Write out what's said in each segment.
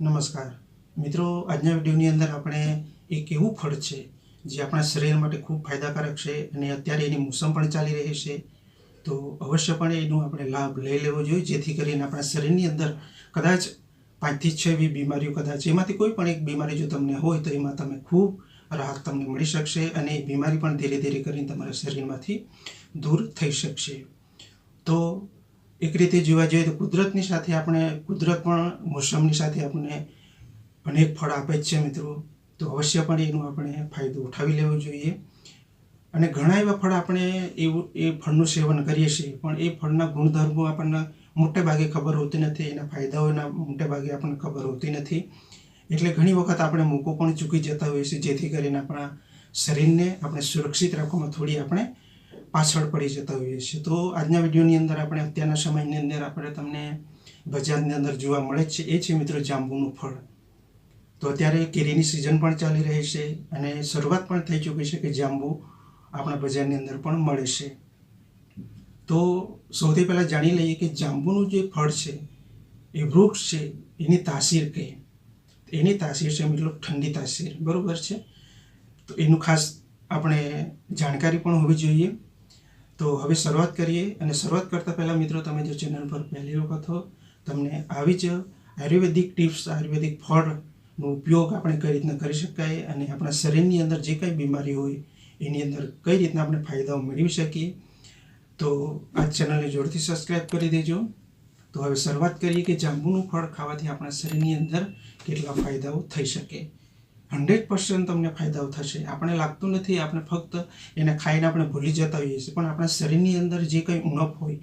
નમસ્કાર. મિત્રો, આજના વિડીયોની અંદર આપણે એક એવું ફળ છે, જે આપણા શરીર માટે ખૂબ ફાયદાકારક છે અને અત્યારે એની મોસમ પણ ચાલી રહી છે. તો અવશ્યપણે એનો આપણે લાભ લઈ લેવો જોઈએ, જેથી કરીને આપણા શરીરની અંદર કદાચ પાંચથી છ એવી બીમારીઓ કદાચ, એમાંથી કોઈ પણ એક બીમારી જો તમને હોય તો એમાં તમે ખૂબ રાહત તમને મળી શકશે અને એ બીમારી પણ ધીરે ધીરે કરીને તમારા શરીરમાંથી દૂર થઈ શકશે. તો એક રીતે જોવા જઈએ તો કુદરતની સાથે આપણે, કુદરત પણ મોસમની સાથે આપણને અનેક ફળ આપે છે મિત્રો. તો અવશ્ય પણ એનો આપણે ફાયદો ઉઠાવી લેવો જોઈએ. અને ઘણા એવા ફળ આપણે એવું, એ ફળનું સેવન કરીએ છીએ, પણ એ ફળના ગુણધર્મો આપણને મોટે ભાગે ખબર હોતી નથી, એના ફાયદાઓના મોટે ભાગે આપણને ખબર હોતી નથી. એટલે ઘણી વખત આપણે મૂકો પણ ચૂકી જતા હોઈએ છીએ, જેથી કરીને આપણા શરીરને આપણે સુરક્ષિત રાખવામાં થોડી આપણે પાછળ પડી જતા હોઈએ છીએ. તો આજના વિડીયોની અંદર આપણે અત્યારના સમયની અંદર આપણે તમને બજારની અંદર જોવા મળે છે. એ છે મિત્રો જાંબુનું ફળ. તો અત્યારે કેરીની સિઝન પણ ચાલી રહી છે અને શરૂઆત પણ થઈ ચૂકી છે કે જાંબુ આપણા બજારની અંદર પણ મળે છે. તો સૌથી પહેલાં જાણી લઈએ કે જાંબુનું જે ફળ છે, એ વૃક્ષ છે, એની તાસીર કઈ એની તાસીર છે મતલબ ઠંડી તાસીર. બરાબર છે? તો એનું ખાસ આપણે જાણકારી પણ હોવી જોઈએ. તો હવે શરૂઆત કરીએ અને શરૂઆત કરતાં પહેલાં મિત્રો તમે જો ચેનલ પર પહેલી વખત હો, તમને આવી જ આયુર્વેદિક ટિપ્સ, આયુર્વેદિક ફળનો ઉપયોગ આપણે કઈ રીતના કરી શકાય અને આપણા શરીરની અંદર જે કંઈ બીમારી હોય, એની અંદર કઈ રીતના આપણે ફાયદાઓ મેળવી શકીએ. તો આ ચેનલને જોરથી સબસ્ક્રાઈબ કરી દેજો. તો હવે શરૂઆત કરીએ કે જાંબુનું ફળ ખાવાથી આપણા શરીરની અંદર કેટલા ફાયદાઓ થઈ શકે. હંડ્રેડ પર્સન્ટ તમને ફાયદાઓ થશે. આપણે લાગતું નથી, આપણે ફક્ત એને ખાઈને આપણે ભૂલી જતા હોઈએ છીએ. પણ આપણા શરીરની અંદર જે કંઈ ઉણપ હોય,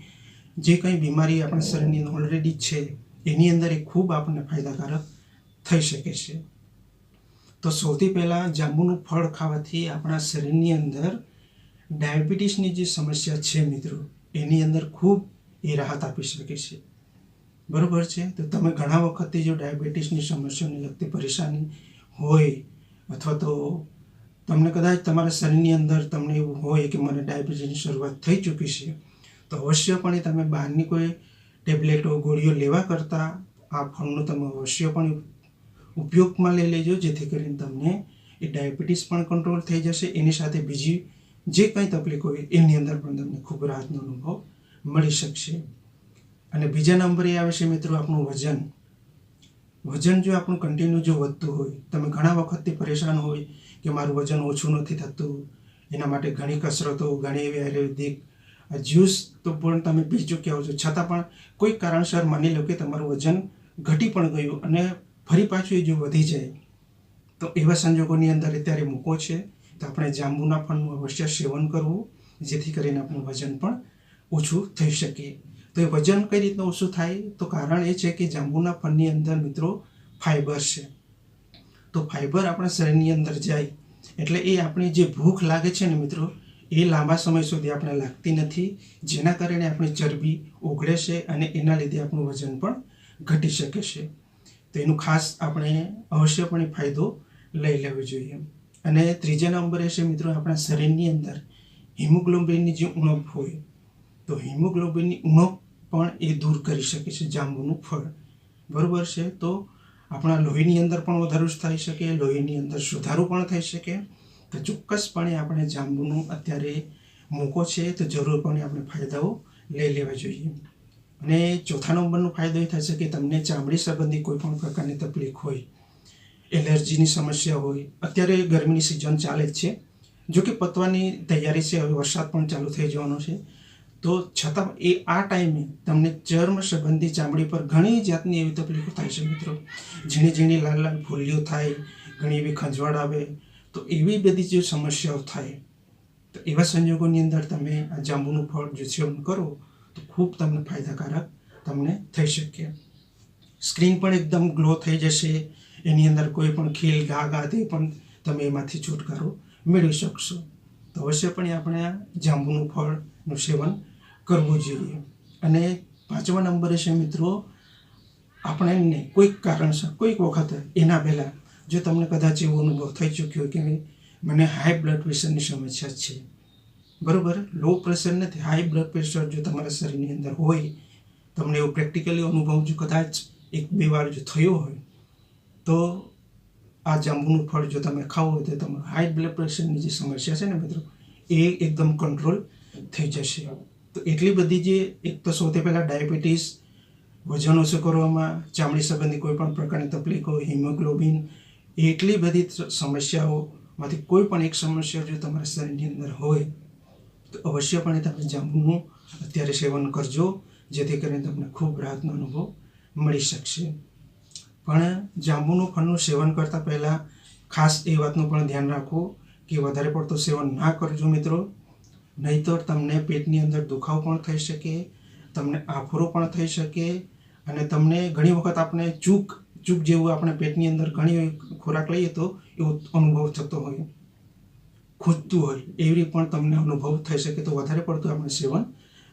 જે કંઈ બીમારી આપણા શરીરની ઓલરેડી છે, એની અંદર એ ખૂબ આપણને ફાયદાકારક થઈ શકે છે. તો સૌથી પહેલાં જાંબુનું ફળ ખાવાથી આપણા શરીરની અંદર ડાયાબિટીસની જે સમસ્યા છે મિત્રો, એની અંદર ખૂબ એ રાહત આપી શકે છે. બરાબર છે? તો તમે ઘણા વખતથી જો ડાયાબિટીસની સમસ્યાને લગતી પરેશાની હોય અથવા તો તમને કદાચ તમારા શરીરની અંદર તમને એવું હોય કે મને ડાયાબિટીસની શરૂઆત થઈ ચૂકી છે, તો અવશ્યપણે તમે બહારની કોઈ ટેબ્લેટો, ગોળીઓ લેવા કરતાં આ ફળનો તમે અવશ્યપણે ઉપયોગમાં લઈ લેજો, જેથી કરીને તમને એ ડાયાબિટીસ પણ કંટ્રોલ થઈ જશે. એની સાથે બીજી જે કંઈ તકલીફ હોય એની અંદર પણ તમને ખૂબ રાહતનો અનુભવ મળી શકશે. અને બીજા નંબરે આવે છે મિત્રો આપણું વજન. વજન જો આપણું કન્ટિન્યુ જો વધતું હોય, તમે ઘણા વખતથી પરેશાન હોય કે મારું વજન ઓછું નથી થતું, એના માટે ઘણી કસરતો, ઘણી એવી આયુર્વેદિક જ્યુસ તો પણ તમે પી ચૂક્યા હો છો છતાં પણ કોઈ કારણસર માની લો કે તમારું વજન ઘટી પણ ગયું અને ફરી પાછું એ જો વધી જાય, તો એવા સંજોગોની અંદર અત્યારે મૂકો છે. તો આપણે જાંબુના પણ અવશ્ય સેવન કરવું, જેથી કરીને આપણું વજન પણ ઓછું થઈ શકે. તો એ વજન કઈ રીતનું ઓછું થાય? તો કારણ એ છે કે જાંબુના ફળની અંદર મિત્રો ફાઈબર છે. તો ફાઈબર આપણા શરીરની અંદર જાય. એટલે એ આપણી જે ભૂખ લાગે છે ને મિત્રો, એ લાંબા સમય સુધી આપણે લાગતી નથી. જેના કારણે આપણી ચરબી ઓગળે છે અને એના લીધે આપણું વજન પણ ઘટી શકે છે. તો એનું ખાસ આપણે અવશ્યપણે ફાયદો લઈ લેવો જોઈએ. અને ત્રીજા નંબરે છે મિત્રો આપણા શરીરની અંદર હિમોગ્લોબિનની જે ઉણપ હોય, તો હિમોગ્લોબિનની ઉણપ પણ એ દૂર કરી શકે છે જાંબુનું ફળ. બરાબર છે? તો આપણા લોહીની અંદર પણ વધારો થઈ શકે, લોહીની અંદર સુધારો પણ થઈ શકે. તો ચોક્કસપણે આપણે જાંબુનું અત્યારે મોકો છે, તો જરૂરપણે આપણે ફાયદાઓ લઈ લેવા જોઈએ. અને ચોથા નંબરનો ફાયદો એ થશે કે તમને ચામડી સંબંધી કોઈ પણ પ્રકારની તકલીફ હોય, એલર્જીની સમસ્યા હોય, અત્યારે ગરમીની સિઝન ચાલે જ છે. જો કે પતવાની તૈયારી છે, હવે વરસાદ પણ ચાલુ થઈ જવાનો છે. તો છતાં એ આ ટાઈમે તમને ચર્મ સંબંધી ચામડી પર ઘણી જાતની એવી તકલીફો થાય છે મિત્રો. ઝીણી ઝીણી લાલ લાલ ફૂલીઓ થાય, ઘણી એવી ખંજવાળ આવે, તો એવી બધી જે સમસ્યાઓ થાય, તો એવા સંજોગોની અંદર તમે આ જાંબુનું ફળ જો સેવન કરો, તો ખૂબ તમને ફાયદાકારક તમને થઈ શકે. સ્ક્રીન પણ એકદમ ગ્લો થઈ જશે, એની અંદર કોઈ પણ ખીલ, ઘા ગાથી પણ તમે એમાંથી છુટકારો મેળવી શકશો. તો અવશ્યપણે આપણે આ જાંબુનું ફળનું સેવન કરવું જોઈએ. અને પાંચમા નંબરે છે મિત્રો આપણને કોઈક કારણસર, કોઈક વખત એના પહેલાં જો તમને કદાચ એવો અનુભવ થઈ ચૂક્યો કે મને હાઈ બ્લડ પ્રેશરની સમસ્યા છે. બરાબર? લો પ્રેશર નથી હાઈ બ્લડ પ્રેશર જો તમારા શરીરની અંદર હોય, તમને એવો પ્રેક્ટિકલી અનુભવ જો કદાચ એક બે વાર જો થયો હોય, તો આ જાંબુનું ફળ જો તમે ખાવો હોય તો તમારું હાઈ બ્લડ પ્રેશરની જે સમસ્યા છે ને મિત્રો, એ એકદમ કંટ્રોલ થઈ જશે. તો એટલી બધી જે એક તો સૌથી પહેલાં ડાયાબિટીસ, વજન ઓછું કરવામાં, ચામડી સંબંધી કોઈપણ પ્રકારની તકલીફો, હિમોગ્લોબિન, એટલી બધી સમસ્યાઓમાંથી કોઈ પણ એક સમસ્યા જો તમારા શરીરની અંદર હોય, તો અવશ્યપણે તમે જાંબુનું અત્યારે સેવન કરજો, જેથી કરીને તમને ખૂબ રાહતનો અનુભવ મળી શકશે. પણ જાંબુનું ફળનું સેવન કરતાં પહેલાં ખાસ એ વાતનું પણ ધ્યાન રાખો કે વધારે પડતું સેવન ના કરજો મિત્રો. નહીંતર તમને પેટની અંદર દુખાવો પણ થઈ શકે, તમને આફરો પણ થઈ શકે અને તમને ઘણી વખત આપણે ચૂક ચૂક જેવું આપણે પેટની અંદર ઘણી ખોરાક લઈએ તો એવો અનુભવ થતો હોય. ખૂજતું હોય, એવી પણ તમને અનુભવ થઈ શકે તો વધારે પડતું આપણે સેવન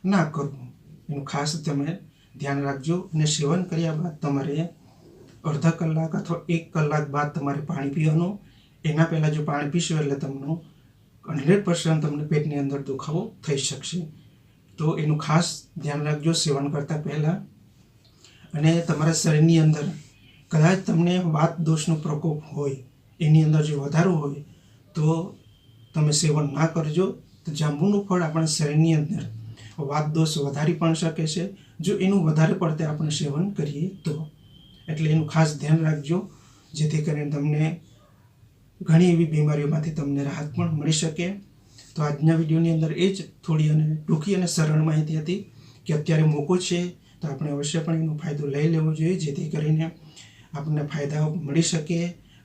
ના કરવું. એનું ખાસ તમે ધ્યાન રાખજો અને સેવન કર્યા બાદ તમારે અડધા કલાક અથવા એક કલાક બાદ તમારે પાણી પીવાનું. એના પહેલાં જો પાણી પીશો એટલે તમને હંડ્રેડ પર્સન્ટ તમને પેટની અંદર દુખાવો થઈ શકશે. તો એનું ખાસ ધ્યાન રાખજો સેવન કરતાં પહેલાં. અને તમારા શરીરની અંદર કદાચ તમને વાત દોષનો પ્રકોપ હોય, એની અંદર જો વધારો હોય, તો તમે સેવન ના કરજો. તો જાંબુનું ફળ આપણા શરીરની અંદર વાત દોષ વધારી પણ શકે છે. જો એનું વધારે પડતે આપણે સેવન કરીએ તો. એટલે એનું ખાસ ધ્યાન રાખજો. જેથી કરીને તમને ઘણી એવી બીમારીઓમાંથી તમને રાહત પણ મળી શકે. તો આજના વિડીયોની અંદર એ જ થોડી અને ટૂંકી અને સરળ માહિતી હતી કે અત્યારે મોકો છે, તો આપણે અવશ્ય પણ એનો ફાયદો લઈ લેવો જોઈએ, જેથી કરીને આપણને ફાયદાઓ મળી શકે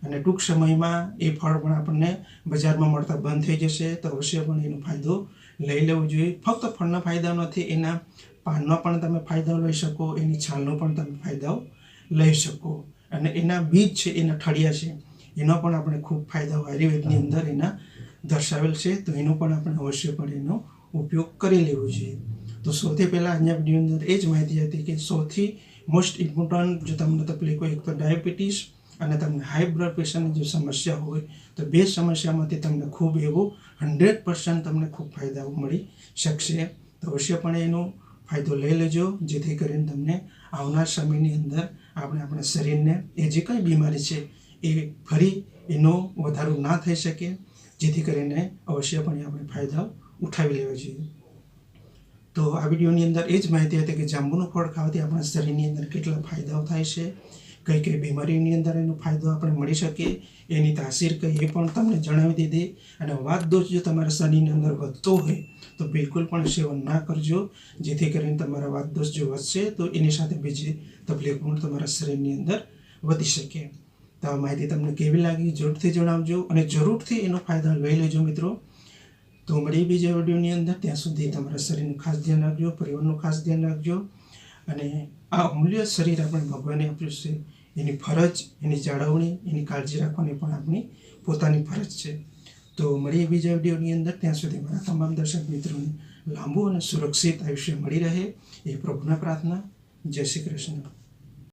અને ટૂંક સમયમાં એ ફળ પણ આપણને બજારમાં મળતા બંધ થઈ જશે. તો અવશ્ય પણ એનો ફાયદો લઈ લેવો જોઈએ. ફક્ત ફળના ફાયદા નથી, એના પાનનો પણ તમે ફાયદો લઈ શકો, એની છાલનો પણ તમે ફાયદાઓ લઈ શકો. અને એના બીજ છે, એના ઠળિયા છે. એનો પણ આપણે ખૂબ ફાયદાઓ આયુર્વેદની અંદર એના દર્શાવેલ છે. તો એનો પણ આપણે અવશ્યપણે એનો ઉપયોગ કરી લેવો જોઈએ. તો સૌથી પહેલાં આજના વિડીયોની અંદર એ જ માહિતી હતી કે સૌથી મોસ્ટ ઇમ્પોર્ટન્ટ જો તમને તકલીફ હોય એક તો ડાયાબિટીસ અને તમને હાઈ બ્લડ પ્રેશરની જો સમસ્યા હોય તો બે સમસ્યામાંથી તમને ખૂબ એવો હંડ્રેડ પર્સન્ટ તમને ખૂબ ફાયદાઓ મળી શકશે. તો અવશ્યપણે એનો ફાયદો લઈ લેજો જેથી કરીને તમને આવનાર સમયની અંદર આપણે આપણા શરીરને એ જે કંઈ બીમારી છે એ ફરી એનો વધારો ના થઈ શકે, જેથી કરીને અવશ્યપણે આપણે ફાયદા ઉઠાવી લેવા જોઈએ. તો આ વિડીયોની અંદર એ જ માહિતી હતી કે જાંબુનું ફળ ખાવાથી આપણા શરીરની અંદર કેટલા ફાયદાઓ થાય છે, કઈ કઈ બીમારીની અંદર એનો ફાયદો આપણે મળી શકે એની તાસીર કઈ એ પણ તમને જણાવી દીધી. અને વાત દોષ જો તમારા શરીરની અંદર વધતો હોય તો બિલકુલ પણ સેવન ના કરજો, જેથી કરીને તમારા વાત દોષ જો વધશે તો એની સાથે બીજી તકલીફ પણ તમારા શરીરની અંદર વધી શકે. તો આ માહિતી તમને કેવી લાગી? જરૂરથી જણાવજો અને જરૂરથી એનો ફાયદો લઈ લેજો મિત્રો. તો મળીએ બીજા વિડીયોની અંદર. ત્યાં સુધી તમારા શરીરનું ખાસ ધ્યાન રાખજો, પરિવારનું ખાસ ધ્યાન રાખજો અને આ અમૂલ્ય શરીર આપણે ભગવાને આપ્યું છે. એની ફરજ, એની જાળવણી, એની કાળજી રાખવાની પણ આપણી પોતાની ફરજ છે. તો મળીએ બીજા વિડીયોની અંદર. ત્યાં સુધી મારા તમામ દર્શક મિત્રોને લાંબુ અને સુરક્ષિત આયુષ્ય મળી રહે. એ પ્રભુના પ્રાર્થના. જય શ્રી કૃષ્ણ.